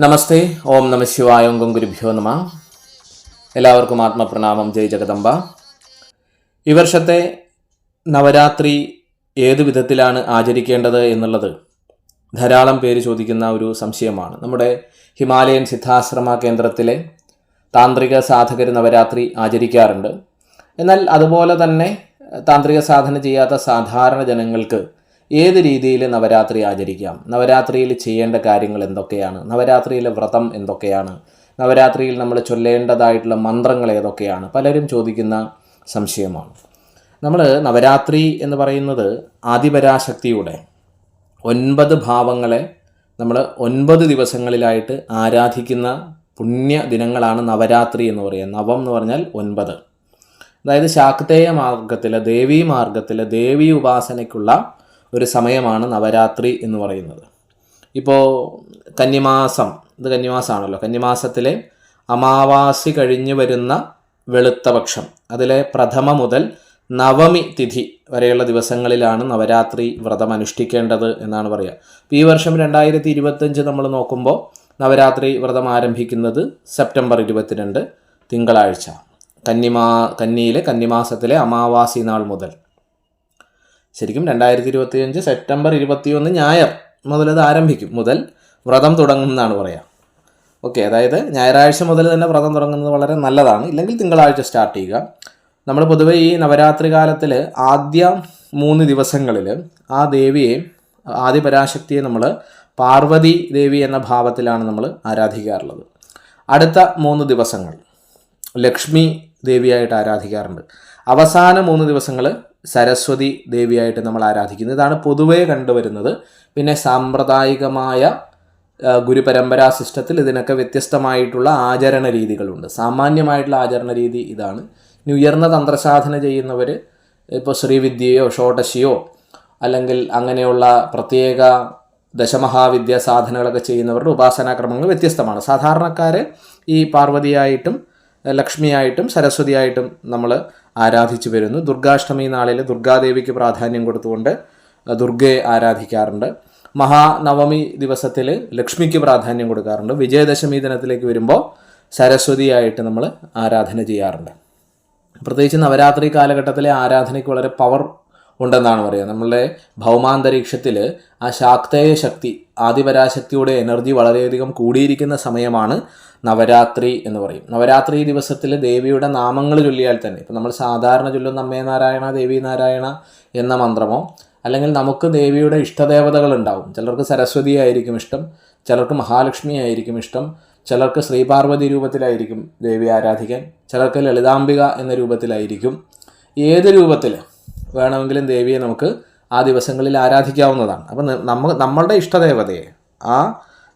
നമസ്തേ ഓം നമ ശിവായ ഓം ഗുരുഭ്യോ നമ. എല്ലാവർക്കും ആത്മപ്രണാമം. ജയ് ജഗദംബ. ഈ വർഷത്തെ നവരാത്രി ഏത് വിധത്തിലാണ് ആചരിക്കേണ്ടത് എന്നുള്ളത് ധാരാളം പേര് ചോദിക്കുന്ന ഒരു സംശയമാണ്. നമ്മുടെ ഹിമാലയൻ സിദ്ധാശ്രമ കേന്ദ്രത്തിലെ താന്ത്രിക സാധകർ നവരാത്രി ആചരിക്കാറുണ്ട്. എന്നാൽ അതുപോലെ തന്നെ താന്ത്രിക സാധന ചെയ്യാത്ത സാധാരണ ജനങ്ങൾക്ക് ഏത് രീതിയിൽ നവരാത്രി ആചരിക്കാം? നവരാത്രിയിൽ ചെയ്യേണ്ട കാര്യങ്ങൾ എന്തൊക്കെയാണ്? നവരാത്രിയിലെ വ്രതം എന്തൊക്കെയാണ്? നവരാത്രിയിൽ നമ്മൾ ചൊല്ലേണ്ടതായിട്ടുള്ള മന്ത്രങ്ങൾ ഏതൊക്കെയാണ്? പലരും ചോദിക്കുന്ന സംശയമാണ്. നമ്മൾ നവരാത്രി എന്ന് പറയുന്നത് ആദിപരാശക്തിയുടെ ഒൻപത് ഭാവങ്ങളെ നമ്മൾ ഒൻപത് ദിവസങ്ങളിലായിട്ട് ആരാധിക്കുന്ന പുണ്യ ദിനങ്ങളാണ് നവരാത്രി എന്ന് പറയുന്നത് നവം എന്ന് പറഞ്ഞാൽ ഒൻപത്. അതായത് ശാക്തേയ മാർഗത്തിലെ ദേവീ മാർഗത്തിലെ ദേവീ ഉപാസനയ്ക്കുള്ള ഒരു സമയമാണ് നവരാത്രി എന്ന് പറയുന്നത്. ഇപ്പോൾ കന്നിമാസം ഇത് കന്നിമാസമാണല്ലോ കന്നിമാസത്തിലെ അമാവാസി കഴിഞ്ഞ് വരുന്ന വെളുത്ത പക്ഷം അതിലെ പ്രഥമ മുതൽ നവമി തിഥി വരെയുള്ള ദിവസങ്ങളിലാണ് നവരാത്രി വ്രതം അനുഷ്ഠിക്കേണ്ടത് എന്നാണ് പറയുക അപ്പോൾ ഈ വർഷം രണ്ടായിരത്തി ഇരുപത്തഞ്ച് നമ്മൾ നോക്കുമ്പോൾ നവരാത്രി വ്രതം ആരംഭിക്കുന്നത് സെപ്റ്റംബർ ഇരുപത്തിരണ്ട് തിങ്കളാഴ്ച. കന്നിമാ കന്നിയിലെ കന്നിമാസത്തിലെ അമാവാസി നാൾ മുതൽ. ശരിക്കും രണ്ടായിരത്തി ഇരുപത്തിയഞ്ച് സെപ്റ്റംബർ ഇരുപത്തിയൊന്ന് ഞായർ മുതലത് ആരംഭിക്കും. മുതൽ വ്രതം തുടങ്ങും എന്നാണ് പറയുക ഓക്കെ അതായത് ഞായറാഴ്ച മുതൽ തന്നെ വ്രതം തുടങ്ങുന്നത് വളരെ നല്ലതാണ്. ഇല്ലെങ്കിൽ തിങ്കളാഴ്ച സ്റ്റാർട്ട് ചെയ്യുക. നമ്മൾ പൊതുവേ ഈ നവരാത്രി കാലത്തിൽ ആദ്യ മൂന്ന് ദിവസങ്ങളിൽ ആ ദേവിയെ ആദ്യ പരാശക്തിയെ നമ്മൾ പാർവതി ദേവി എന്ന ഭാവത്തിലാണ് നമ്മൾ ആരാധിക്കാറുള്ളത്. അടുത്ത മൂന്ന് ദിവസങ്ങൾ ലക്ഷ്മി ദേവിയായിട്ട് ആരാധിക്കാറുണ്ട്. അവസാന മൂന്ന് ദിവസങ്ങൾ സരസ്വതി ദേവിയായിട്ട് നമ്മൾ ആരാധിക്കുന്നത് ഇതാണ് പൊതുവേ കണ്ടുവരുന്നത്. പിന്നെ സാമ്പ്രദായികമായ ഗുരുപരമ്പരാ സിസ്റ്റത്തിൽ ഇതിനൊക്കെ വ്യത്യസ്തമായിട്ടുള്ള ആചരണ രീതികളുണ്ട്. സാമാന്യമായിട്ടുള്ള ആചരണ രീതി ഇതാണ്. ഇനി ഉയർന്ന തന്ത്രസാധന ചെയ്യുന്നവർ ഇപ്പോൾ ശ്രീവിദ്യയോ ഷോഡശിയോ അല്ലെങ്കിൽ അങ്ങനെയുള്ള പ്രത്യേക ദശമഹാവിദ്യ സാധനകളൊക്കെ ചെയ്യുന്നവരുടെ ഉപാസനാക്രമങ്ങൾ വ്യത്യസ്തമാണ്. സാധാരണക്കാർ ഈ പാർവതിയായിട്ടും ലക്ഷ്മിയായിട്ടും സരസ്വതിയായിട്ടും നമ്മൾ ആരാധിച്ചു വരുന്നു. ദുർഗാഷ്ടമി നാളിൽ ദുർഗാദേവിക്ക് പ്രാധാന്യം കൊടുത്തുകൊണ്ട് ദുർഗയെ ആരാധിക്കാറുണ്ട്. മഹാനവമി ദിവസത്തിൽ ലക്ഷ്മിക്ക് പ്രാധാന്യം കൊടുക്കാറുണ്ട്. വിജയദശമി ദിനത്തിലേക്ക് വരുമ്പോൾ സരസ്വതിയായിട്ട് നമ്മൾ ആരാധന ചെയ്യാറുണ്ട്. പ്രത്യേകിച്ച് നവരാത്രി കാലഘട്ടത്തിലെ ആരാധനയ്ക്ക് വളരെ പവർ ഉണ്ടെന്നാണ് പറയുക. നമ്മളുടെ ഭൗമാന്തരീക്ഷത്തിൽ ആ ശാക്തേയ ശക്തി ആദിപരാശക്തിയുടെ എനർജി വളരെയധികം കൂടിയിരിക്കുന്ന സമയമാണ് നവരാത്രി എന്ന് പറയും. നവരാത്രി ദിവസത്തിൽ ദേവിയുടെ നാമങ്ങൾ ചൊല്ലിയാൽ തന്നെ ഇപ്പം നമ്മൾ സാധാരണ ചൊല്ലുന്ന അമ്മേ നാരായണ ദേവി നാരായണ എന്ന മന്ത്രമോ അല്ലെങ്കിൽ നമുക്ക് ദേവിയുടെ ഇഷ്ടദേവതകൾ ഉണ്ടാവും. ചിലർക്ക് സരസ്വതി ആയിരിക്കും ഇഷ്ടം ചിലർക്ക് മഹാലക്ഷ്മി ആയിരിക്കും ഇഷ്ടം ചിലർക്ക് ശ്രീപാർവതി രൂപത്തിലായിരിക്കും ദേവി ആരാധിക്കാൻ ചിലർക്ക് ലളിതാംബിക എന്ന രൂപത്തിലായിരിക്കും. ഏത് രൂപത്തിൽ വേണമെങ്കിലും ദേവിയെ നമുക്ക് ആ ദിവസങ്ങളിൽ ആരാധിക്കാവുന്നതാണ്. അപ്പം നമ്മൾ നമ്മളുടെ ഇഷ്ടദേവതയെ ആ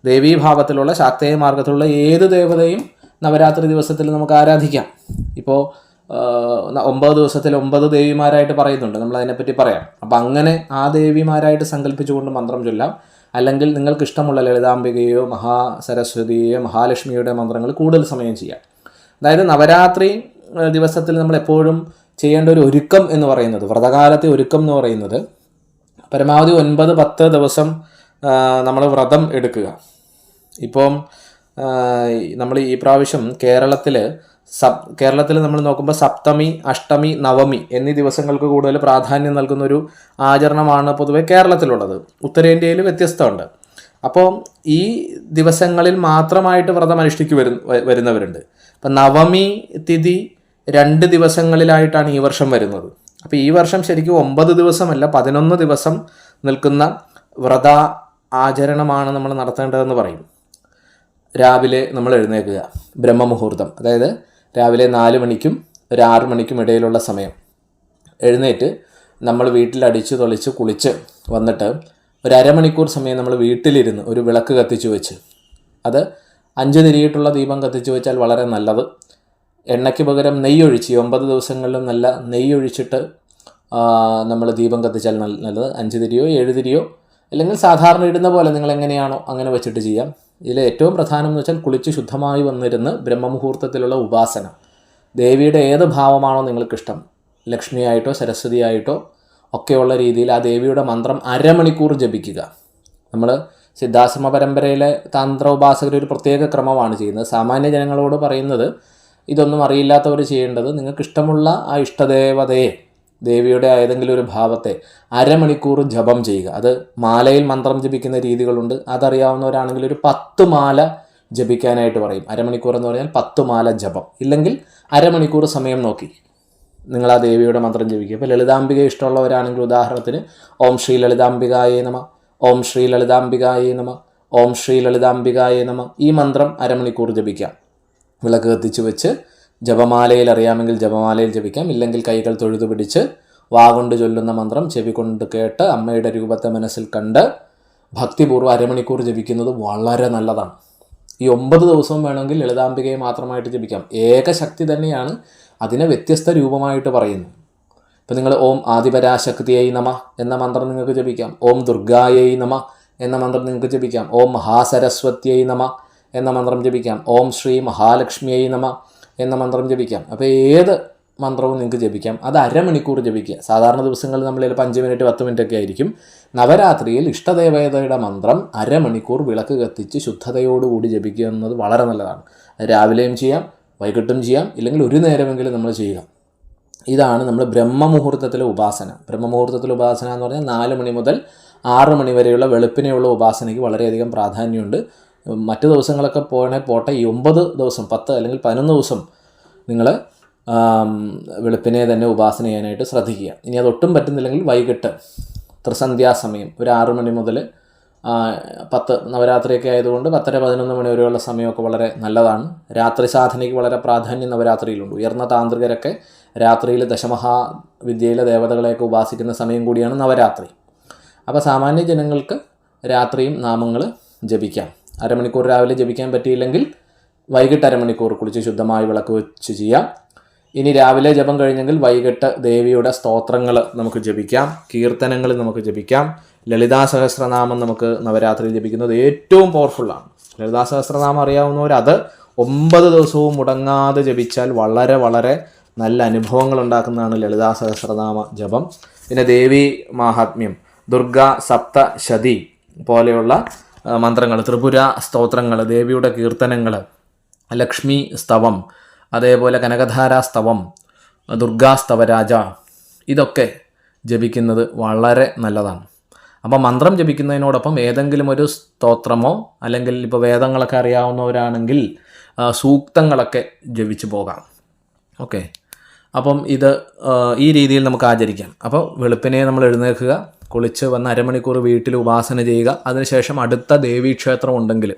ദേവീഭാവത്തിലുള്ള ശാക്തേയ മാർഗത്തിലുള്ള ഏത് ദേവതയും നവരാത്രി ദിവസത്തിൽ നമുക്ക് ആരാധിക്കാം. ഇപ്പോൾ ഒമ്പത് ദിവസത്തിൽ ഒമ്പത് ദേവിമാരായിട്ട് പറയുന്നുണ്ട്. നമ്മൾ അതിനെപ്പറ്റി പറയാം. അപ്പം അങ്ങനെ ആ ദേവിമാരായിട്ട് സങ്കല്പിച്ചുകൊണ്ട് മന്ത്രം ചൊല്ലാം. അല്ലെങ്കിൽ നിങ്ങൾക്ക് ഇഷ്ടമുള്ള ലളിതാംബികയോ മഹാസരസ്വതിയോ മഹാലക്ഷ്മിയുടെ മന്ത്രങ്ങൾ കൂടുതൽ സമയം ചെയ്യാം. അതായത് നവരാത്രി ദിവസത്തിൽ നമ്മൾ എപ്പോഴും ചെയ്യേണ്ട ഒരു ഒരുക്കം എന്ന് പറയുന്നത് വ്രതകാലത്തെ ഒരുക്കം എന്ന് പറയുന്നത് പരമാവധി ഒൻപത് പത്ത് ദിവസം നമ്മൾ വ്രതം എടുക്കുക. ഇപ്പം നമ്മൾ ഈ പ്രാവശ്യം കേരളത്തിൽ സപ് കേരളത്തിൽ നമ്മൾ നോക്കുമ്പോൾ സപ്തമി അഷ്ടമി നവമി എന്നീ ദിവസങ്ങൾക്ക് കൂടുതൽ പ്രാധാന്യം നൽകുന്നൊരു ആചരണമാണ് പൊതുവെ കേരളത്തിലുള്ളത്. ഉത്തരേന്ത്യയിൽ വ്യത്യസ്തമുണ്ട്. അപ്പോൾ ഈ ദിവസങ്ങളിൽ മാത്രമായിട്ട് വ്രതം അനുഷ്ഠിക്കു വരു വരുന്നവരുണ്ട്. അപ്പം നവമി തിഥി രണ്ട് ദിവസങ്ങളിലായിട്ടാണ് ഈ വർഷം വരുന്നത്. അപ്പോൾ ഈ വർഷം ശരിക്കും ഒമ്പത് ദിവസമല്ല പതിനൊന്ന് ദിവസം നിൽക്കുന്ന വ്രത ആചരണമാണ് നമ്മൾ നടത്തേണ്ടതെന്ന് പറയും. രാവിലെ നമ്മൾ എഴുന്നേൽക്കുക. ബ്രഹ്മമുഹൂർത്തം. അതായത് രാവിലെ നാല് മണിക്കും ഒരു ആറ് മണിക്കും ഇടയിലുള്ള സമയം. എഴുന്നേറ്റ് നമ്മൾ വീട്ടിൽ അടിച്ച് തൊളിച്ച് കുളിച്ച് വന്നിട്ട് ഒരു അരമണിക്കൂർ സമയം നമ്മൾ വീട്ടിലിരുന്ന് ഒരു വിളക്ക് കത്തിച്ചു വെച്ച്. അത് അഞ്ച് തിരിയിട്ടുള്ള ദീപം കത്തിച്ചു വെച്ചാൽ വളരെ നല്ലത്. എണ്ണയ്ക്ക് പകരം നെയ്യൊഴിച്ച് ഈ ഒമ്പത് ദിവസങ്ങളിലും നല്ല നെയ്യൊഴിച്ചിട്ട് നമ്മൾ ദീപം കത്തിച്ചാൽ നല്ലത്. അഞ്ച് തിരിയോ ഏഴ് തിരിയോ അല്ലെങ്കിൽ സാധാരണ ഇടുന്ന പോലെ നിങ്ങൾ എങ്ങനെയാണോ അങ്ങനെ വെച്ചിട്ട് ചെയ്യാം. ഇതിൽ ഏറ്റവും പ്രധാനം എന്ന് വെച്ചാൽ കുളിച്ച് ശുദ്ധമായി വന്നിരുന്ന് ബ്രഹ്മമുഹൂർത്തത്തിലുള്ള ഉപാസന. ദേവിയുടെ ഏത് ഭാവമാണോ നിങ്ങൾക്കിഷ്ടം. ലക്ഷ്മിയായിട്ടോ സരസ്വതിയായിട്ടോ ഒക്കെയുള്ള രീതിയിൽ ആ ദേവിയുടെ മന്ത്രം അരമണിക്കൂർ ജപിക്കുക. നമ്മൾ സിദ്ധാശ്രമ പരമ്പരയിലെ തന്ത്രോപാസകർ ഒരു പ്രത്യേക ക്രമമാണ് ചെയ്യുന്നത്. സാമാന്യ ജനങ്ങളോട് പറയുന്നത് ഇതൊന്നും അറിയില്ലാത്തവർ ചെയ്യേണ്ടത്. നിങ്ങൾക്ക് ഇഷ്ടമുള്ള ആ ഇഷ്ടദേവതയെ ദേവിയുടെ ഏതെങ്കിലും ഒരു ഭാവത്തെ അരമണിക്കൂർ ജപം ചെയ്യുക. അത് മാലയിൽ മന്ത്രം ജപിക്കുന്ന രീതികളുണ്ട്. അതറിയാവുന്നവരാണെങ്കിൽ ഒരു പത്ത് മാല ജപിക്കാനായിട്ട് പറയും. അരമണിക്കൂർ എന്ന് പറഞ്ഞാൽ പത്ത് മാല ജപം. ഇല്ലെങ്കിൽ അരമണിക്കൂർ സമയം നോക്കി. നിങ്ങൾ ആ ദേവിയുടെ മന്ത്രം ജപിക്കുക. ഇപ്പോൾ ലളിതാംബിക ഇഷ്ടമുള്ളവരാണെങ്കിൽ ഉദാഹരണത്തിന് ഓം ശ്രീ ലളിതാംബികായേ നമ ഓം ശ്രീ ലളിതാംബികായേ നമ ഓം ശ്രീ ലളിതാംബികായേ നമ ഈ മന്ത്രം അരമണിക്കൂർ ജപിക്കാം. വിളക്ക് കത്തിച്ച് വെച്ച് ജപമാലയിൽ അറിയാമെങ്കിൽ ജപമാലയിൽ ജപിക്കാം. ഇല്ലെങ്കിൽ കൈകൾ തൊഴുതു പിടിച്ച് വാ കൊണ്ട് ചൊല്ലുന്ന മന്ത്രം ചെവി കൊണ്ട് കേട്ട് അമ്മയുടെ രൂപത്തെ മനസ്സിൽ കണ്ട് ഭക്തിപൂർവം അരമണിക്കൂർ ജപിക്കുന്നത് വളരെ നല്ലതാണ്. ഈ ഒമ്പത് ദിവസവും വേണമെങ്കിൽ ലളിതാംബികയെ മാത്രമായിട്ട് ജപിക്കാം. ഏകശക്തി തന്നെയാണ് അതിനെ വ്യത്യസ്ത രൂപമായിട്ട് പറയുന്നു ഇപ്പം നിങ്ങൾ ഓം ആദിപരാശക്തിയായി നമ എന്ന മന്ത്രം നിങ്ങൾക്ക് ജപിക്കാം. ഓം ദുർഗായൈ നമ എന്ന മന്ത്രം നിങ്ങൾക്ക് ജപിക്കാം. ഓം മഹാസരസ്വത്യൈ നമ എന്ന മന്ത്രം ജപിക്കാം. ഓം ശ്രീ മഹാലക്ഷ്മിയൈ നമ എന്ന മന്ത്രം ജപിക്കാം. അപ്പോൾ ഏത് മന്ത്രവും നിങ്ങൾക്ക് ജപിക്കാം. അത് അരമണിക്കൂർ ജപിക്കുക. സാധാരണ ദിവസങ്ങളിൽ നമ്മൾ ചിലപ്പോൾ അഞ്ച് മിനിറ്റ് പത്ത് മിനിറ്റ് ഒക്കെ ആയിരിക്കും. നവരാത്രിയിൽ ഇഷ്ടദേവതയുടെ മന്ത്രം അരമണിക്കൂർ വിളക്ക് കത്തിച്ച് ശുദ്ധതയോടുകൂടി ജപിക്കുക എന്നത് വളരെ നല്ലതാണ്. രാവിലെയും ചെയ്യാം വൈകിട്ടും ചെയ്യാം ഇല്ലെങ്കിൽ ഒരു നേരമെങ്കിലും നമ്മൾ ചെയ്യുക. ഇതാണ് നമ്മൾ ബ്രഹ്മമുഹൂർത്തത്തിലെ ഉപാസന. ബ്രഹ്മമുഹൂർത്തത്തിലെ ഉപാസന എന്ന് പറഞ്ഞാൽ നാല് മണി മുതൽ ആറ് മണി വരെയുള്ള വെളുപ്പിനെയുള്ള ഉപാസനയ്ക്ക് വളരെയധികം പ്രാധാന്യമുണ്ട്. മറ്റു ദിവസങ്ങളൊക്കെ പോകണേ പോട്ടെ ഈ ഒമ്പത് ദിവസം പത്ത് അല്ലെങ്കിൽ പതിനൊന്ന് ദിവസം നിങ്ങൾ വെളുപ്പിനെ തന്നെ ഉപാസന ചെയ്യാനായിട്ട് ശ്രദ്ധിക്കുക. ഇനി അതൊട്ടും പറ്റുന്നില്ലെങ്കിൽ വൈകിട്ട് ത്രിസന്ധ്യാസമയം ഒരു ആറ് മണി മുതൽ പത്ത് നവരാത്രിയൊക്കെ ആയതുകൊണ്ട് പത്തര പതിനൊന്ന് മണി വരെയുള്ള സമയമൊക്കെ വളരെ നല്ലതാണ്. രാത്രി സാധനയ്ക്ക് വളരെ പ്രാധാന്യം നവരാത്രിയിലുണ്ട്. ഉയർന്ന താന്ത്രികരൊക്കെ രാത്രിയിൽ ദശമഹാവിദ്യയിലെ ദേവതകളെയൊക്കെ ഉപാസിക്കുന്ന സമയം കൂടിയാണ് നവരാത്രി. അപ്പോൾ സാമാന്യ ജനങ്ങൾക്ക് രാത്രിയും നാമങ്ങൾ ജപിക്കാം. അരമണിക്കൂർ രാവിലെ ജപിക്കാൻ പറ്റിയില്ലെങ്കിൽ വൈകിട്ട് അരമണിക്കൂർ കുളിച്ച് ശുദ്ധമായി വിളക്ക് വെച്ച് ചെയ്യാം. ഇനി രാവിലെ ജപം കഴിഞ്ഞെങ്കിൽ വൈകിട്ട് ദേവിയുടെ സ്തോത്രങ്ങൾ നമുക്ക് ജപിക്കാം. കീർത്തനങ്ങൾ നമുക്ക് ജപിക്കാം. ലളിതാ സഹസ്രനാമം നമുക്ക് നവരാത്രിയിൽ ജപിക്കുന്നത് ഏറ്റവും പവർഫുള്ളാണ് ലളിതാ സഹസ്രനാമം അറിയാവുന്നവർ അത് ഒമ്പത് ദിവസവും മുടങ്ങാതെ ജപിച്ചാൽ വളരെ വളരെ നല്ല അനുഭവങ്ങൾ ഉണ്ടാക്കുന്നതാണ് ലളിതാ സഹസ്രനാമ ജപം. പിന്നെ ദേവി മാഹാത്മ്യം ദുർഗ സപ്ത ശതി പോലെയുള്ള മന്ത്രങ്ങൾ ത്രിപുര സ്തോത്രങ്ങൾ ദേവിയുടെ കീർത്തനങ്ങൾ ലക്ഷ്മി സ്തവം അതേപോലെ കനകധാരാ സ്തവം ദുർഗാസ്തവരാജ ഇതൊക്കെ ജപിക്കുന്നത് വളരെ നല്ലതാണ്. അപ്പോൾ മന്ത്രം ജപിക്കുന്നതിനോടൊപ്പം ഏതെങ്കിലും ഒരു സ്തോത്രമോ അല്ലെങ്കിൽ ഇപ്പോൾ വേദങ്ങളൊക്കെ അറിയാവുന്നവരാണെങ്കിൽ സൂക്തങ്ങളൊക്കെ ജപിച്ചു പോകാം. ഓക്കെ. അപ്പം ഇത് ഈ രീതിയിൽ നമുക്ക് ആചരിക്കാം. അപ്പോൾ വെളുപ്പിനെ നമ്മൾ എഴുന്നേൽക്കുക. കുളിച്ച് വന്ന് അരമണിക്കൂർ വീട്ടിൽ ഉപാസന ചെയ്യുക. അതിനുശേഷം അടുത്ത ദേവീക്ഷേത്രം ഉണ്ടെങ്കിൽ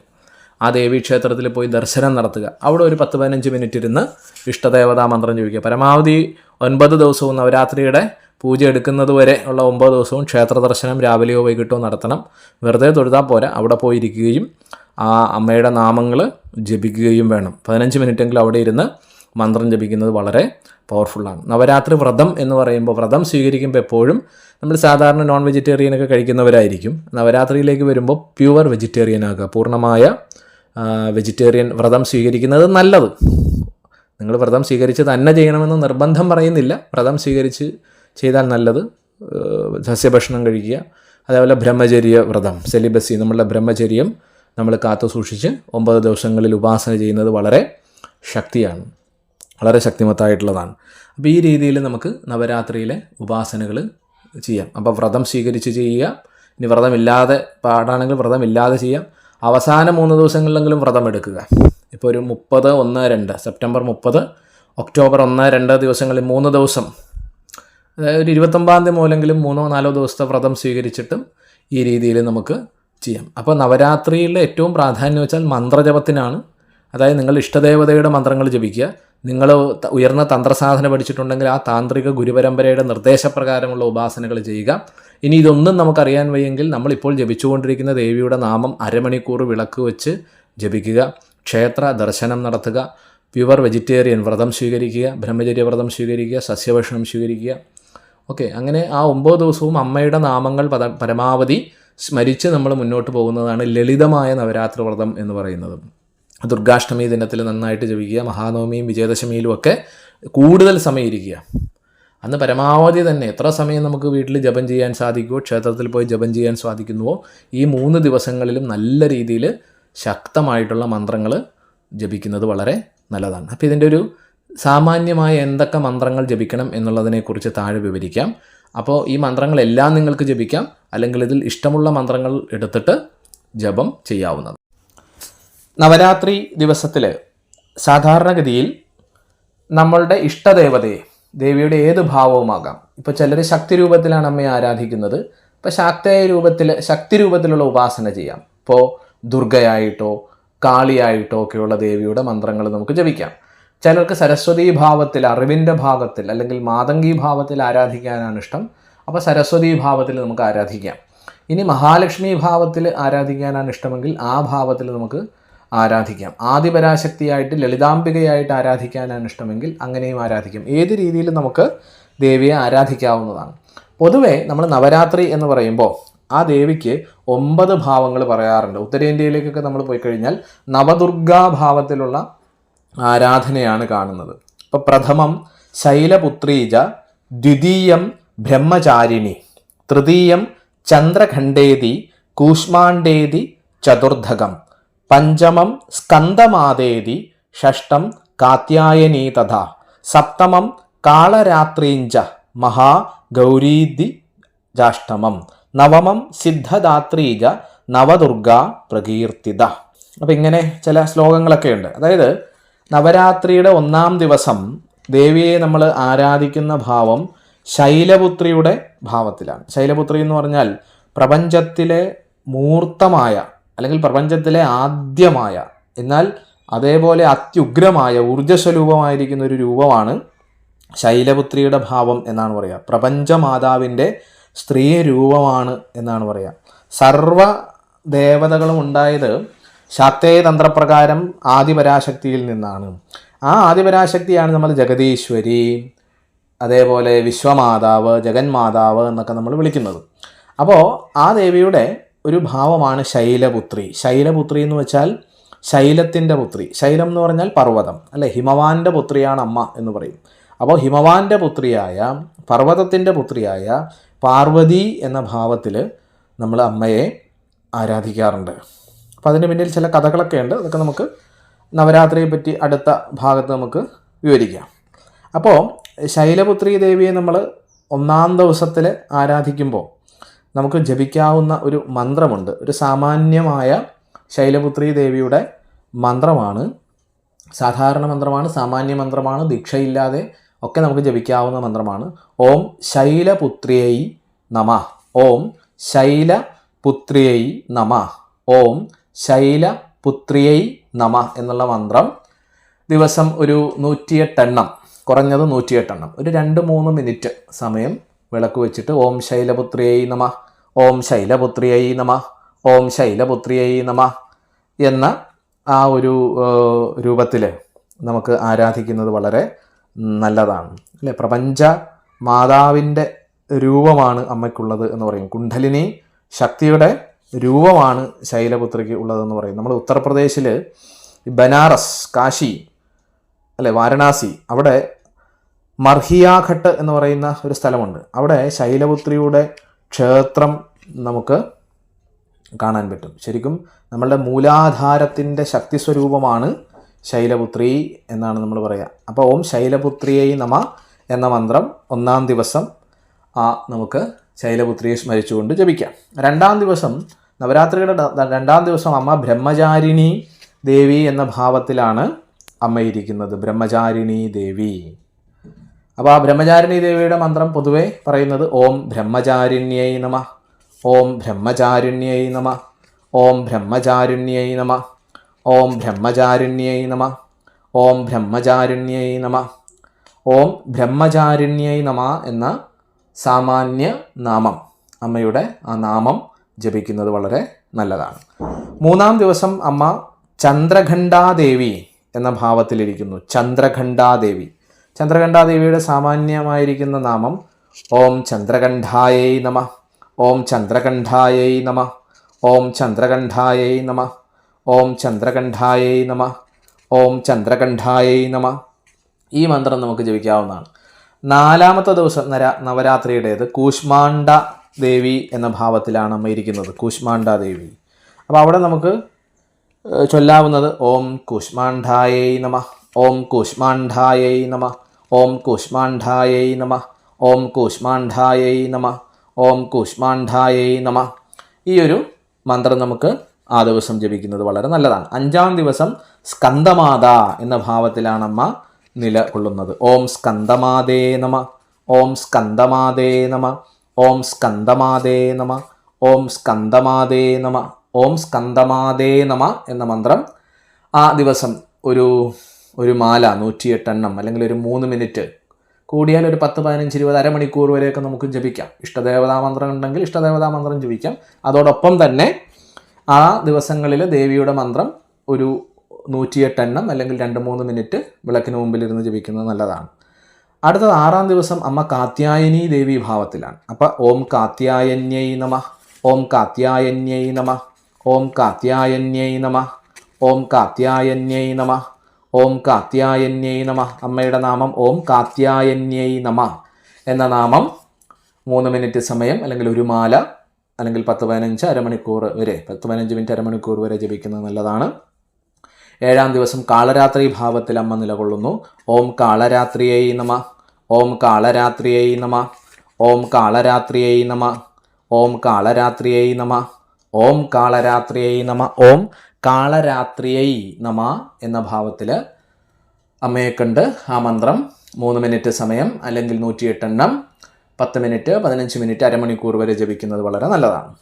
ആ ദേവീക്ഷേത്രത്തിൽ പോയി ദർശനം നടത്തുക. അവിടെ ഒരു പത്ത് പതിനഞ്ച് മിനിറ്റ് ഇരുന്ന് ഇഷ്ടദേവതാ മന്ത്രം ചോദിക്കുക. പരമാവധി ഒൻപത് ദിവസവും നവരാത്രിയുടെ പൂജ എടുക്കുന്നത് വരെ ഉള്ള ഒമ്പത് ദിവസവും ക്ഷേത്ര ദർശനം രാവിലെയോ വൈകിട്ടോ നടത്തണം. വെറുതെ തൊഴുതാൽ പോരാ. അവിടെ പോയിരിക്കുകയും ആ അമ്മയുടെ നാമങ്ങൾ ജപിക്കുകയും വേണം. പതിനഞ്ച് മിനിറ്റെങ്കിലും അവിടെ ഇരുന്ന് മന്ത്രം ജപിക്കുന്നത് വളരെ പവർഫുള്ളാണ് നവരാത്രി വ്രതം എന്ന് പറയുമ്പോൾ വ്രതം സ്വീകരിക്കുമ്പോൾ എപ്പോഴും നമ്മൾ സാധാരണ നോൺ വെജിറ്റേറിയൻ ഒക്കെ കഴിക്കുന്നവരായിരിക്കും. നവരാത്രിയിലേക്ക് വരുമ്പോൾ പ്യുവർ വെജിറ്റേറിയൻ ആകുക പൂർണമായ വെജിറ്റേറിയൻ വ്രതം സ്വീകരിക്കുന്നത് നല്ലത്. നിങ്ങൾ വ്രതം സ്വീകരിച്ച് തന്നെ ചെയ്യണമെന്ന് നിർബന്ധം പറയുന്നില്ല. വ്രതം സ്വീകരിച്ച് ചെയ്താൽ നല്ലത്. സസ്യഭക്ഷണം കഴിക്കുക. അതേപോലെ ബ്രഹ്മചര്യ വ്രതം സെലിബസി നമ്മളുടെ ബ്രഹ്മചര്യം നമ്മൾ കാത്തു സൂക്ഷിച്ച് ഒമ്പത് ദിവസങ്ങളിൽ ഉപാസന ചെയ്യുന്നത് വളരെ ശക്തിയാണ്. വളരെ ശക്തിമത്തായിട്ടുള്ളതാണ്. അപ്പോൾ ഈ രീതിയിൽ നമുക്ക് നവരാത്രിയിലെ ഉപാസനകൾ ചെയ്യാം. അപ്പോൾ വ്രതം സ്വീകരിച്ച് ചെയ്യുക ഇനി വ്രതമില്ലാതെ പാടാണെങ്കിൽ വ്രതമില്ലാതെ ചെയ്യാം. അവസാന മൂന്ന് ദിവസങ്ങളിലെങ്കിലും വ്രതം എടുക്കുക ഇപ്പോൾ ഒരു മുപ്പത് ഒന്ന് രണ്ട് സെപ്റ്റംബർ മുപ്പത് ഒക്ടോബർ ഒന്ന് രണ്ട് ദിവസങ്ങളിൽ മൂന്ന് ദിവസം. അതായത് ഒരു ഇരുപത്തൊമ്പതാം തീയതി മൂലെങ്കിലും മൂന്നോ നാലോ ദിവസത്തെ വ്രതം സ്വീകരിച്ചിട്ടും ഈ രീതിയിൽ നമുക്ക് ചെയ്യാം. അപ്പോൾ നവരാത്രിയിലെ ഏറ്റവും പ്രാധാന്യം വെച്ചാൽ മന്ത്രജപത്തിനാണ് അതായത് നിങ്ങൾ ഇഷ്ടദേവതയുടെ മന്ത്രങ്ങൾ ജപിക്കുക. നിങ്ങൾ ഉയർന്ന തന്ത്രസാധന പഠിച്ചിട്ടുണ്ടെങ്കിൽ ആ താന്ത്രിക ഗുരുപരമ്പരയുടെ നിർദ്ദേശപ്രകാരമുള്ള ഉപാസനകൾ ചെയ്യുക. ഇനി ഇതൊന്നും നമുക്കറിയാൻ വയ്യെങ്കിൽ നമ്മളിപ്പോൾ ജപിച്ചുകൊണ്ടിരിക്കുന്ന ദേവിയുടെ നാമം അരമണിക്കൂർ വിളക്ക് വെച്ച് ജപിക്കുക. ക്ഷേത്ര ദർശനം നടത്തുക. പ്യുവർ വെജിറ്റേറിയൻ വ്രതം സ്വീകരിക്കുക. ബ്രഹ്മചര്യ വ്രതം സ്വീകരിക്കുക. സസ്യഭക്ഷണം സ്വീകരിക്കുക. ഓക്കെ അങ്ങനെ ആ ഒമ്പത് ദിവസവും അമ്മയുടെ നാമങ്ങൾ പരമാവധി സ്മരിച്ച് നമ്മൾ മുന്നോട്ട് പോകുന്നതാണ് ലളിതമായ നവരാത്രി വ്രതം എന്ന് പറയുന്നത്. ദുർഗാഷ്ടമി ദിനത്തിൽ നന്നായിട്ട് ജപിക്കുക മഹാനവമിയും വിജയദശമിയിലും ഒക്കെ കൂടുതൽ സമയം ഇരിക്കുക അന്ന് പരമാവധി തന്നെ എത്ര സമയം നമുക്ക് വീട്ടിൽ ജപം ചെയ്യാൻ സാധിക്കുമോ ക്ഷേത്രത്തിൽ പോയി ജപം ചെയ്യാൻ സാധിക്കുന്നുവോ ഈ മൂന്ന് ദിവസങ്ങളിലും നല്ല രീതിയിൽ ശക്തമായിട്ടുള്ള മന്ത്രങ്ങൾ ജപിക്കുന്നത് വളരെ നല്ലതാണ്. അപ്പോൾ ഇതിന്റെ ഒരു സാമാന്യമായ എന്തൊക്കെ മന്ത്രങ്ങൾ ജപിക്കണം എന്നുള്ളതിനെക്കുറിച്ച് താഴെ വിവരിക്കാം. അപ്പോൾ ഈ മന്ത്രങ്ങളെല്ലാം നിങ്ങൾക്ക് ജപിക്കാം അല്ലെങ്കിൽ ഇതിൽ ഇഷ്ടമുള്ള മന്ത്രങ്ങൾ എടുത്തിട്ട് ജപം ചെയ്യാവുന്നത് നവരാത്രി ദിവസത്തിൽ സാധാരണഗതിയിൽ നമ്മളുടെ ഇഷ്ടദേവതയെ ദേവിയുടെ ഏത് ഭാവവുമാകാം. ഇപ്പോൾ ചിലർ ശക്തി രൂപത്തിലാണ് അമ്മയെ ആരാധിക്കുന്നത്. ഇപ്പോൾ ശാക്തേയ രൂപത്തിൽ ശക്തി രൂപത്തിലുള്ള ഉപാസന ചെയ്യാം. ഇപ്പോൾ ദുർഗയായിട്ടോ കാളിയായിട്ടോ ഒക്കെയുള്ള ദേവിയുടെ മന്ത്രങ്ങൾ നമുക്ക് ജപിക്കാം. ചിലർക്ക് സരസ്വതി ഭാവത്തിൽ അറിവിന്റെ ഭാവത്തിൽ അല്ലെങ്കിൽ മാതങ്കി ഭാവത്തിൽ ആരാധിക്കാനാണ് ഇഷ്ടം. അപ്പോൾ സരസ്വതി ഭാവത്തിൽ നമുക്ക് ആരാധിക്കാം. ഇനി മഹാലക്ഷ്മി ഭാവത്തിൽ ആരാധിക്കാനാണ് ഇഷ്ടമെങ്കിൽ ആ ഭാവത്തിൽ നമുക്ക് ആരാധിക്കാം. ആദിപരാശക്തിയായിട്ട് ലളിതാംബികയായിട്ട് ആരാധിക്കാനാണ് ഇഷ്ടമെങ്കിൽ അങ്ങനെയും ആരാധിക്കാം. ഏത് രീതിയിലും നമുക്ക് ദേവിയെ ആരാധിക്കാവുന്നതാണ്. പൊതുവേ നമ്മൾ നവരാത്രി എന്ന് പറയുമ്പോൾ ആ ദേവിക്ക് ഒമ്പത് ഭാവങ്ങൾ പറയാറുണ്ട്. ഉത്തരേന്ത്യയിലേക്കൊക്കെ നമ്മൾ പോയി കഴിഞ്ഞാൽ നവദുർഗാ ഭാവത്തിലുള്ള ആരാധനയാണ് കാണുന്നത്. ഇപ്പം പ്രഥമം ശൈലപുത്രീജ ദ്വിതീയം ബ്രഹ്മചാരിണി തൃതീയം ചന്ദ്രഖണ്ഡേതി കൂഷ്മാണ്ഡേതി ചതുർധകം പഞ്ചമം സ്കന്ദമാതേതി ഷഷ്ടം കാത്യായനീ തഥാ. സപ്തമം കാളരാത്രീഞ്ച മഹാഗൗരീതി ജാഷ്ടമം. നവമം സിദ്ധദാത്രീജ നവദുർഗ പ്രകീർത്തിത. അപ്പം ഇങ്ങനെ ചില ശ്ലോകങ്ങളൊക്കെ ഉണ്ട്. അതായത് നവരാത്രിയുടെ ഒന്നാം ദിവസം ദേവിയെ നമ്മൾ ആരാധിക്കുന്ന ഭാവം ശൈലപുത്രിയുടെ ഭാവത്തിലാണ്. ശൈലപുത്രി എന്ന് പറഞ്ഞാൽ പ്രപഞ്ചത്തിലെ മൂർത്തമായ അല്ലെങ്കിൽ പ്രപഞ്ചത്തിലെ ആദ്യമായ എന്നാൽ അതേപോലെ അത്യുഗ്രമായ ഊർജസ്വരൂപമായിരിക്കുന്ന ഒരു രൂപമാണ് ശൈലപുത്രിയുടെ ഭാവം എന്നാണ് പറയുക. പ്രപഞ്ചമാതാവിന്റെ സ്ത്രീ രൂപമാണ് എന്നാണ് പറയുക. സർവ ദേവതകളും ഉണ്ടായത് ശാക്തേയ തന്ത്രപ്രകാരം ആദിപരാശക്തിയിൽ നിന്നാണ്. ആ ആദിപരാശക്തിയാണ് നമ്മൾ ജഗതീശ്വരി അതേപോലെ വിശ്വമാതാവ് ജഗന്മാതാവ് എന്നൊക്കെ നമ്മൾ വിളിക്കുന്നത്. അപ്പോൾ ആ ദേവിയുടെ ഒരു ഭാവമാണ് ശൈലപുത്രി. ശൈലപുത്രി എന്ന് വെച്ചാൽ ശൈലത്തിന്റെ പുത്രി. ശൈലം എന്ന് പറഞ്ഞാൽ പർവതം അല്ലെ? ഹിമവാന്റെ പുത്രിയാണ് അമ്മ എന്ന് പറയും. അപ്പോൾ ഹിമവാന്റെ പുത്രിയായ പർവതത്തിന്റെ പുത്രിയായ പാർവതി എന്ന ഭാവത്തിൽ നമ്മൾ അമ്മയെ ആരാധിക്കാറുണ്ട്. അപ്പോൾ അതിന് പിന്നിൽ ചില കഥകളൊക്കെ ഉണ്ട്. അതൊക്കെ നമുക്ക് നവരാത്രിയെ പറ്റി അടുത്ത ഭാഗത്ത് നമുക്ക് വിവരിക്കാം. അപ്പോൾ ശൈലപുത്രി ദേവിയെ നമ്മൾ ഒന്നാം ദിവസത്തിൽ ആരാധിക്കുമ്പോൾ നമുക്ക് ജപിക്കാവുന്ന ഒരു മന്ത്രമുണ്ട്. ഒരു സാമാന്യമായ ശൈലപുത്രി ദേവിയുടെ മന്ത്രമാണ്. സാധാരണ മന്ത്രമാണ് സാമാന്യ മന്ത്രമാണ് ദീക്ഷയില്ലാതെ ഒക്കെ നമുക്ക് ജപിക്കാവുന്ന മന്ത്രമാണ്. ഓം ശൈലപുത്രിയൈ നമ. ഓം ശൈലപുത്രിയൈ നമ. ഓം ശൈലപുത്രിയൈ നമ എന്നുള്ള മന്ത്രം ദിവസം ഒരു നൂറ്റിയെട്ടെണ്ണം കുറഞ്ഞത് നൂറ്റിയെട്ടെണ്ണം. ഒരു രണ്ട് മൂന്ന് മിനിറ്റ് സമയം വിളക്ക് വെച്ചിട്ട് ഓം ശൈലപുത്രിയൈ നമ. ഓം ശൈലപുത്രിയൈ നമ. ഓം ശൈലപുത്രിയൈ നമ എന്ന ആ ഒരു രൂപത്തിൽ നമുക്ക് ആരാധിക്കുന്നത് വളരെ നല്ലതാണ്. അല്ലേ? പ്രപഞ്ച മാതാവിന്റെ രൂപമാണ് അമ്മയ്ക്കുള്ളത് എന്ന് പറയും. കുണ്ഡലിനി ശക്തിയുടെ രൂപമാണ് ശൈലപുത്രിക്ക് ഉള്ളതെന്ന് പറയും. നമ്മൾ ഉത്തർപ്രദേശിൽ ബനാറസ് കാശി അല്ലെ? വാരണാസി അവിടെ മർഹിയാഘട്ട് എന്ന് പറയുന്ന ഒരു സ്ഥലമുണ്ട്. അവിടെ ശൈലപുത്രിയുടെ ക്ഷേത്രം നമുക്ക് കാണാൻ പറ്റും. ശരിക്കും നമ്മളുടെ മൂലാധാരത്തിന്റെ ശക്തി സ്വരൂപമാണ് ശൈലപുത്രി എന്നാണ് നമ്മൾ പറയുക അപ്പോൾ ഓം ശൈലപുത്രിയെ നമ എന്ന മന്ത്രം ഒന്നാം ദിവസം ആ നമുക്ക് ശൈലപുത്രിയെ സ്മരിച്ചുകൊണ്ട് ജപിക്കാം. രണ്ടാം ദിവസം നവരാത്രിയുടെ രണ്ടാം ദിവസം അമ്മ ബ്രഹ്മചാരിണി ദേവി എന്ന ഭാവത്തിലാണ് അമ്മയിരിക്കുന്നത് ബ്രഹ്മചാരിണി ദേവി. അപ്പോൾ ആ ബ്രഹ്മചാരിണി ദേവിയുടെ മന്ത്രം പൊതുവെ പറയുന്നത് ഓം ബ്രഹ്മചാരിണ്യൈ നമ ഓം ബ്രഹ്മചാരിണ്യൈ നമ ഓം ബ്രഹ്മചാരിണ്യൈ നമ ഓം ബ്രഹ്മചാരിണ്യൈ നമ ഓം ബ്രഹ്മചാരിണ്യൈ നമ ഓം ബ്രഹ്മചാരിണ്യൈ നമ എന്ന സാമാന്യ നാമം അമ്മയുടെ ആ നാമം ജപിക്കുന്നത് വളരെ നല്ലതാണ്. മൂന്നാം ദിവസം അമ്മ ചന്ദ്രഘണ്ഠാദേവി എന്ന ഭാവത്തിലിരിക്കുന്നു. ചന്ദ്രഘണ്ഠാദേവി ചന്ദ്രഘണ്ഠാദേവിയുടെ സാമാന്യമായിരിക്കുന്ന നാമം ഓം ചന്ദ്രകണ്ഠായൈ നമ. ഓം ചന്ദ്രകണ്ഠായൈ നമ. ഓം ചന്ദ്രകണ്ഠായൈ നമ. ഓം ചന്ദ്രകണ്ഠായൈ നമ. ഓം ചന്ദ്രകണ്ഠായൈ നമ. ഈ മന്ത്രം നമുക്ക് ജപിക്കാവുന്നതാണ്. നാലാമത്തെ ദിവസം നര നവരാത്രിയുടേത് കൂഷ്മാണ്ഡ ദേവി എന്ന ഭാവത്തിലാണ് അമ്മ ഇരിക്കുന്നത് കൂഷ്മാണ്ഡ ദേവി. അപ്പോൾ അവിടെ നമുക്ക് ചൊല്ലാവുന്നത് ഓം കൂഷ്മാണ്ഡായൈ നമ. ഓം കൂഷ്മാണ്ഡായൈ നമ. ഓം കൂഷ്മാണ്ഡായൈ നമ. ഓം കൂഷ്മാണ്ഡായൈ നമ. ഓം കൂഷ്മാണ്ഡായൈ നമ. ഈ ഒരു മന്ത്രം നമുക്ക് ആ ദിവസം ജപിക്കുന്നത് വളരെ നല്ലതാണ്. അഞ്ചാം ദിവസം സ്കന്ദമാത എന്ന ഭാവത്തിലാണ് അമ്മ നിലകൊള്ളുന്നത്. ഓം സ്കന്ദമാതേ നമ. ഓം സ്കന്ദമാതേ നമ. ഓം സ്കന്ദമാതേ നമ. ഓം സ്കന്ദമാതേ നമ. ഓം സ്കന്ദമാതേ നമ എന്ന മന്ത്രം ആ ദിവസം ഒരു ഒരു മാല നൂറ്റിയെട്ടെണ്ണം അല്ലെങ്കിൽ ഒരു മൂന്ന് മിനിറ്റ് കൂടിയാൽ ഒരു പത്ത് പതിനഞ്ച് ഇരുപത് അരമണിക്കൂർ വരെയൊക്കെ നമുക്ക് ജപിക്കാം. ഇഷ്ടദേവതാ മന്ത്രം ഉണ്ടെങ്കിൽ ഇഷ്ടദേവതാ മന്ത്രം ജപിക്കാം. അതോടൊപ്പം തന്നെ ആ ദിവസങ്ങളിൽ ദേവിയുടെ മന്ത്രം ഒരു നൂറ്റിയെട്ടെണ്ണം അല്ലെങ്കിൽ രണ്ട് മൂന്ന് മിനിറ്റ് വിളക്കിന് മുമ്പിലിരുന്ന് ജപിക്കുന്നത് നല്ലതാണ്. അടുത്തത് ആറാം ദിവസം അമ്മ കാത്യായനി ദേവി ഭാവത്തിലാണ്. അപ്പം ഓം കാത്യായന്യൈ നമ ഓം കാത്യായന്യൈ നമ ഓം കാത്യായന്യൈ നമ ഓം കാത്യായന്യൈ നമ. ഓം കാത്യായന്യൈ നമ. അമ്മയുടെ നാമം ഓം കാത്യായന്യൈ നമ എന്ന നാമം മൂന്ന് മിനിറ്റ് സമയം അല്ലെങ്കിൽ ഒരു മാല അല്ലെങ്കിൽ പത്ത് പതിനഞ്ച് അരമണിക്കൂർ വരെ പത്ത് പതിനഞ്ച് മിനിറ്റ് അരമണിക്കൂർ വരെ ജപിക്കുന്നത് നല്ലതാണ്. ഏഴാം ദിവസം കാളരാത്രി ഭാവത്തിൽ അമ്മ നിലകൊള്ളുന്നു. ഓം കാളരാത്രിയൈ നമ. ഓം കാളരാത്രിയൈ നമ. ഓം കാളരാത്രിയൈ നമ. ഓം കാളരാത്രിയൈ നമ. ഓം കാളരാത്രിയൈ നമ. ഓം കാളരാത്രിയൈ നമ എന്ന ഭാവത്തിൽ അമ്മയെ കണ്ട് ആ മന്ത്രം മൂന്ന് മിനിറ്റ് സമയം അല്ലെങ്കിൽ നൂറ്റിയെട്ടെണ്ണം പത്ത് മിനിറ്റ് പതിനഞ്ച് മിനിറ്റ് അരമണിക്കൂർ വരെ ജപിക്കുന്നത് വളരെ നല്ലതാണ്.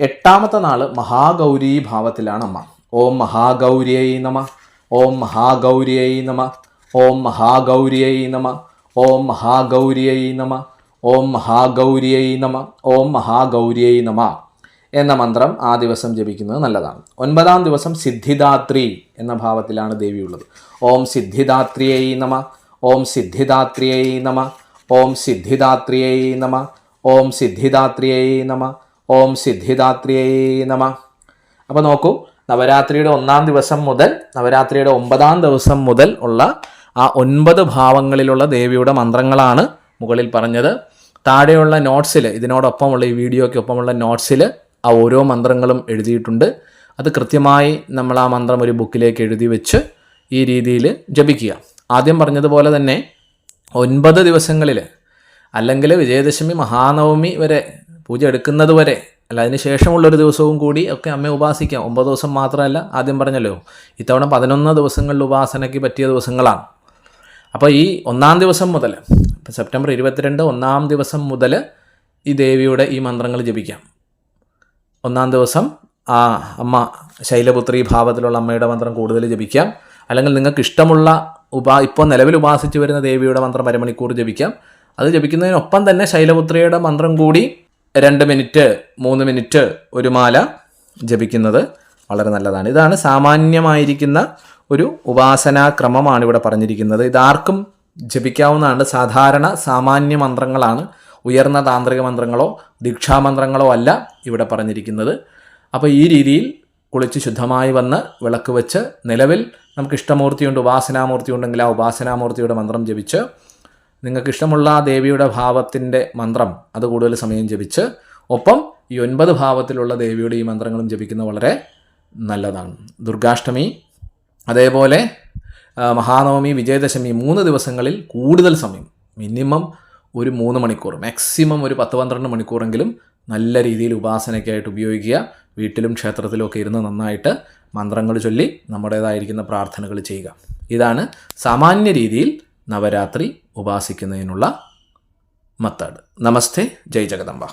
എട്ടാമത്തെ നാൾ മഹാഗൗരി ഭാവത്തിലാണ് അമ്മ. ഓം മഹാഗൗരിയൈ നമ. ഓം മഹാഗൗരിയൈ നമ. ഓം മഹാഗൗരിയൈ നമ. ഓം മഹാഗൗരിയൈ നമ. ഓം മഹാഗൗരിയൈ നമ. ഓം മഹാഗൗരിയൈ നമ. എന്ന മന്ത്രം ആ ദിവസം ജപിക്കുന്നത് നല്ലതാണ്. ഒൻപതാം ദിവസം സിദ്ധിദാത്രി എന്ന ഭാവത്തിലാണ് ദേവിയുള്ളത്. ഓം സിദ്ധിദാത്രിയൈ നമ ഓം സിദ്ധിദാത്രിയൈ നമ ഓം സിദ്ധിദാത്രിയൈ നമ ഓം സിദ്ധിദാത്രിയൈ നമ ഓം സിദ്ധിദാത്രിയൈ നമ. അപ്പോൾ നോക്കൂ നവരാത്രിയുടെ ഒന്നാം ദിവസം മുതൽ നവരാത്രിയുടെ ഒമ്പതാം ദിവസം മുതൽ ഉള്ള ആ ഒൻപത് ഭാവങ്ങളിലുള്ള ദേവിയുടെ മന്ത്രങ്ങളാണ് മുകളിൽ പറഞ്ഞത്. താഴെയുള്ള നോട്ട്സിൽ ഇതിനോടൊപ്പമുള്ള ഈ വീഡിയോയ്ക്കൊപ്പമുള്ള നോട്ട്സിൽ ആ ഓരോ മന്ത്രങ്ങളും എഴുതിയിട്ടുണ്ട്. അത് കൃത്യമായി നമ്മൾ ആ മന്ത്രം ഒരു ബുക്കിലേക്ക് എഴുതി വെച്ച് ഈ രീതിയിൽ ജപിക്കുക. ആദ്യം പറഞ്ഞതുപോലെ തന്നെ ഒൻപത് ദിവസങ്ങളിൽ അല്ലെങ്കിൽ വിജയദശമി മഹാനവമി വരെ പൂജ എടുക്കുന്നത് വരെ അല്ല അതിന് ശേഷമുള്ളൊരു ദിവസവും കൂടി ഒക്കെ അമ്മയെ ഉപാസിക്കാം. ഒമ്പത് ദിവസം മാത്രമല്ല ആദ്യം പറഞ്ഞല്ലോ ഇത്തവണ പതിനൊന്ന് ദിവസങ്ങളിൽ ഉപാസനയ്ക്ക് പറ്റിയ ദിവസങ്ങളാണ്. അപ്പോൾ ഈ ഒന്നാം ദിവസം മുതൽ സെപ്റ്റംബർ ഇരുപത്തിരണ്ട് ഒന്നാം ദിവസം മുതൽ ഈ ദേവിയുടെ ഈ മന്ത്രങ്ങൾ ജപിക്കാം. ഒന്നാം ദിവസം ആ അമ്മ ശൈലപുത്രി ഭാവത്തിലുള്ള അമ്മയുടെ മന്ത്രം കൂടുതൽ ജപിക്കാം. അല്ലെങ്കിൽ നിങ്ങൾക്ക് ഇഷ്ടമുള്ള ഉപാ ഇപ്പോൾ നിലവിൽ ഉപാസിച്ചു വരുന്ന ദേവിയുടെ മന്ത്രം അരമണിക്കൂർ ജപിക്കാം. അത് ജപിക്കുന്നതിനൊപ്പം തന്നെ ശൈലപുത്രിയുടെ മന്ത്രം കൂടി രണ്ട് മിനിറ്റ് മൂന്ന് മിനിറ്റ് ഒരു മാല ജപിക്കുന്നത് വളരെ നല്ലതാണ്. ഇതാണ് സാമാന്യമായിരിക്കുന്ന ഒരു ഉപാസനാക്രമമാണ് ഇവിടെ പറഞ്ഞിരിക്കുന്നത്. ഇതാർക്കും ജപിക്കാവുന്നതാണ്. സാധാരണ സാമാന്യ മന്ത്രങ്ങളാണ് ഉയർന്ന താന്ത്രിക മന്ത്രങ്ങളോ ദീക്ഷാമന്ത്രങ്ങളോ അല്ല ഇവിടെ പറഞ്ഞിരിക്കുന്നത്. അപ്പോൾ ഈ രീതിയിൽ കുളിച്ച് ശുദ്ധമായി വന്ന് വിളക്ക് വെച്ച് നിലവിൽ നമുക്ക് ഇഷ്ടമൂർത്തിയുണ്ട് ഉപാസനാമൂർത്തി ഉണ്ടെങ്കിൽ ആ ഉപാസനാമൂർത്തിയുടെ മന്ത്രം ജപിച്ച് നിങ്ങൾക്ക് ഇഷ്ടമുള്ള ദേവിയുടെ ഭാവത്തിന്റെ മന്ത്രം അത് കൂടുതൽ സമയം ജപിച്ച് ഒപ്പം ഈ ഒൻപത് ഭാവത്തിലുള്ള ദേവിയുടെ ഈ മന്ത്രങ്ങളും ജപിക്കുന്നത് വളരെ നല്ലതാണ്. ദുർഗാഷ്ടമി അതേപോലെ മഹാനവമി വിജയദശമി മൂന്ന് ദിവസങ്ങളിൽ കൂടുതൽ സമയം മിനിമം ഒരു മൂന്ന് മണിക്കൂർ മാക്സിമം ഒരു പത്ത് പന്ത്രണ്ട് മണിക്കൂറെങ്കിലും നല്ല രീതിയിൽ ഉപാസനയ്ക്കായിട്ട് ഉപയോഗിക്കുക. വീട്ടിലും ക്ഷേത്രത്തിലും ഒക്കെ ഇരുന്ന് നന്നായിട്ട് മന്ത്രങ്ങൾ ചൊല്ലി നമ്മുടേതായിരിക്കുന്ന പ്രാർത്ഥനകൾ ചെയ്യുക. ഇതാണ് സാമാന്യ രീതിയിൽ നവരാത്രി ഉപാസിക്കുന്നതിനുള്ള മത്തേഡ്. നമസ്തേ ജയ് ജഗദംബ.